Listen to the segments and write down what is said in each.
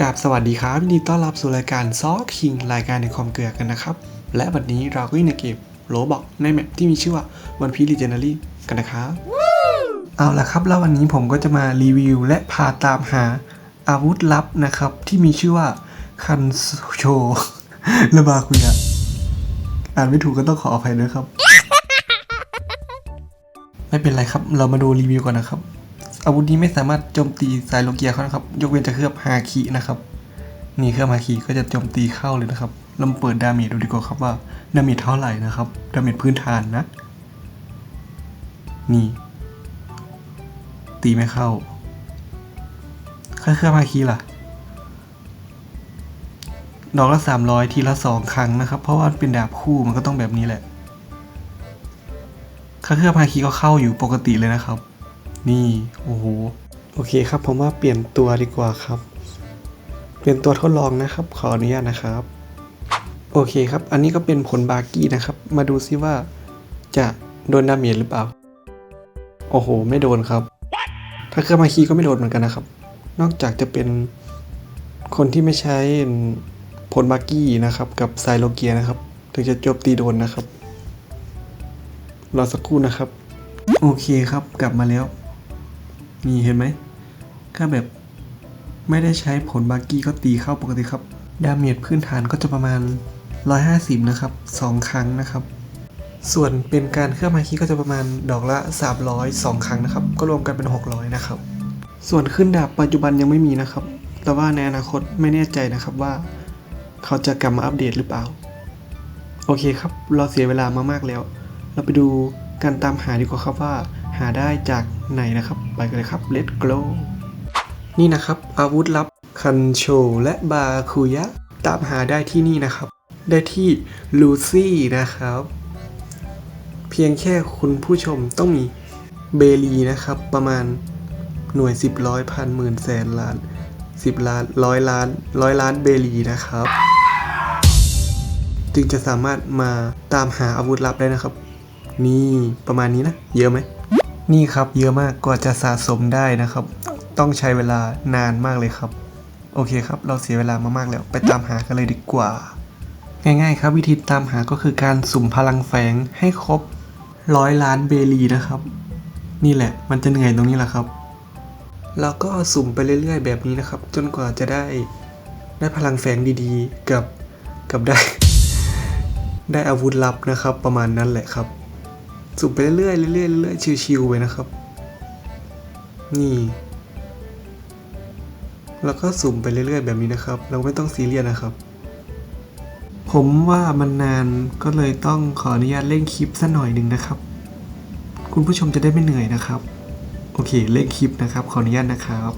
กราบสวัสดีครับยินดีต้อนรับสู่รายการซอคิงรายการในความเกลือกันนะครับ และวันนี้เราก็อยู่ในเกมโลบอกในแมปที่มีชื่อว่า One Piece Legendary กันนะครับเอาละครับ แล้ววันนี้ผมก็จะมารีวิวและพาตามหาอาวุธลับนะครับ ที่มีชื่อว่าคันโชระบาคุยะอ่านไม่ถูกก็ต้องขออภัยด้วยครับ ไม่เป็นไรครับ เรามาดูรีวิวก่อนนะครับ อาวุธนี้ไม่สามารถโจมตีสายโลเกียเขานะครับ ยกเว้นจะเคลือบฮาคินะครับ นี่เคลือบฮาคิก็จะโจมตีเข้าเลยนะครับเรามาเปิดดาเมจดูดีกว่าครับว่าดาเมจเท่าไหร่นะครับดาเมจพื้นฐานนะ นี่ ตีไม่เข้าแค่เคลือบฮาคิล่ะดอกละสามร้อยทีละสองครั้งนะครับ เพราะว่ามันเป็นดาบคู่มันก็ต้องแบบนี้แหละค่าเครื่องพาคีก็เข้าอยู่ปกติเลยนะครับ นี่โอ้โหโอเคครับผมว่าเปลี่ยนตัวดีกว่าครับ เปลี่ยนตัวทดลองนะครับ ขออนุญาตนะครับ โอเคครับ อันนี้ก็เป็นผลบาร์กี้นะครับ มาดูซิว่าจะโดนดาเมจหรือเปล่า โอ้โห ไม่โดนครับ ถ้าเครื่องมาคีก็ไม่โดนเหมือนกันนะครับ นอกจากจะเป็นคนที่ไม่ใช้ผลบาร์กี้นะครับ กับไซโลเกียนะครับ ถึงจะจบตีโดนนะครับ รอสักครู่นะครับ โอเคครับ กลับมาแล้ว นี่เห็นไหมก็แบบไม่ได้ใช้ผลบาร์กี้ก็ตีเข้าปกติครับ ดาเมจพื้นฐานก็จะประมาณ 150 นะครับ 2 ครั้งนะครับ ส่วนเป็นการเครื่องมาคีก็จะประมาณดอกละ 300 2 ครั้งนะครับ ก็รวมกันเป็น 600 นะครับ ส่วนขึ้นดาบปัจจุบันยังไม่มีนะครับ แต่ว่าในอนาคตไม่แน่ใจนะครับว่า เขาจะกลับมาอัปเดตหรือเปล่า โอเคครับ เราเสียเวลามามากแล้ว เราไปดูการตามหาดีกว่าครับว่า หาได้จากไหนนะครับ ไปกันเลยครับ Let's go นี่นะครับ อาวุธลับคันโชและบาคุยะ ตามหาได้ที่นี่นะครับ ได้ที่ลูซี่นะครับ เพียงแค่คุณผู้ชมต้องมีเบลีนะครับ ประมาณหน่วย 10ร้อยพันหมื่นแสนล้าน 10 ล้านร้อยล้านร้อยล้านเบลีนะครับ จึงจะสามารถมาตามหาอาวุธลับได้นะครับ นี่ประมาณนี้นะ เยอะไหม นี่ครับเยอะมากกว่าจะสะสมได้นะครับ ต้องใช้เวลานานมากเลยครับ โอเคครับ เราเสียเวลามามากแล้ว ไปตามหากันเลยดีกว่า ง่ายๆครับวิธีตามหาก็คือการสุ่มพลังแฝงให้ครบร้อยล้านเบลีนะครับ นี่แหละมันจะเหนื่อยตรงนี้แหละครับแล้วก็สุ่มไปเรื่อย ๆ แบบนี้นะครับ จนกว่าจะได้ได้พลังแฝงดีๆ กับกับได้ ได้อาวุธลับนะครับ ประมาณนั้นแหละครับ สุ่มไปเรื่อยๆเรื่อยๆเรื่อยๆชิวๆไปนะครับ นี่ แล้วก็สุ่มไปเรื่อยๆแบบนี้นะครับ เราไม่ต้องซีเรียสนะครับ ผมว่ามันนานก็เลยต้องขออนุญาตเร่งคลิปสักหน่อยหนึ่งนะครับ คุณผู้ชมจะได้ไม่เหนื่อยนะครับ โอเคเร่งคลิปนะครับ ขออนุญาตนะครับ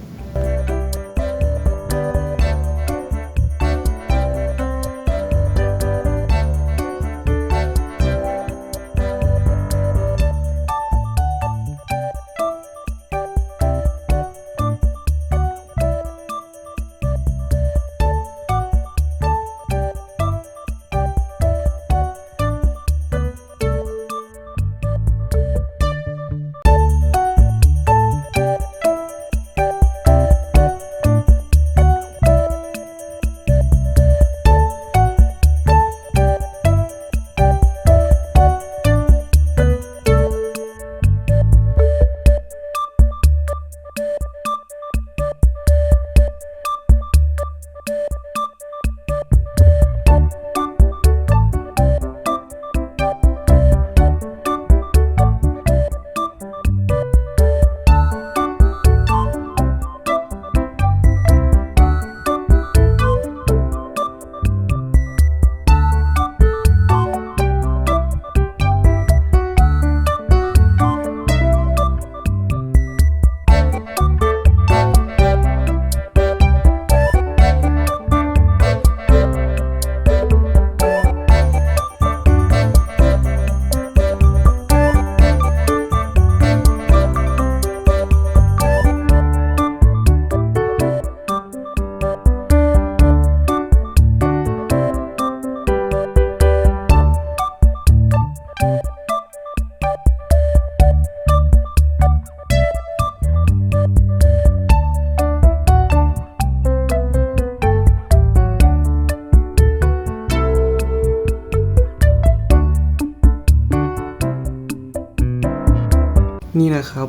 นี่นะครับ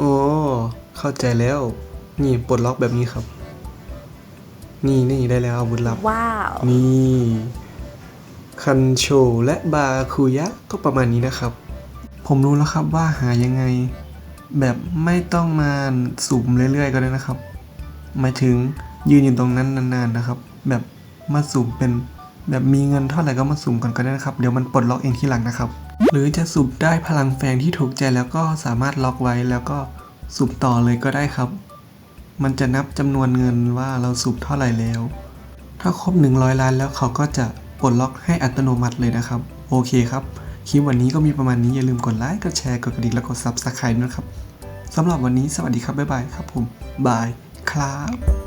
อ๋อ เข้าใจแล้ว นี่ปลดล็อกแบบนี้ครับ นี่นี่ได้แล้วอาวุธลับ ว้าว นี่ คันโชและบาคุยะก็ประมาณนี้นะครับ ผมรู้แล้วครับว่าหายังไง แบบไม่ต้องมาสุ่มเรื่อยๆ ก็ได้นะครับ หมายถึงยืนอยู่ตรงนั้นนานๆนะครับ แบบมาสุ่มเป็นแบบมีเงินเท่าไหร่ก็มาสุ่มก่อนก็ได้นะครับ เดี๋ยวมันปลดล็อกเองทีหลังนะครับ หรือจะสุ่มได้พลังแฟนที่ถูกใจแล้วก็สามารถล็อกไว้แล้วก็สุ่มต่อเลยก็ได้ครับ มันจะนับจำนวนเงินว่าเราสุ่มเท่าไหร่แล้ว ถ้าครบ 100 ล้านแล้วเขาก็จะปลดล็อกให้อัตโนมัติเลยนะครับ โอเคครับ คลิปวันนี้ก็มีประมาณนี้อย่าลืมกดไลค์กดแชร์กดกระดิ่งแล้วกด Subscribe ด้วยนะครับสำหรับวันนี้สวัสดีครับบ๊ายบายครับผมบายครับ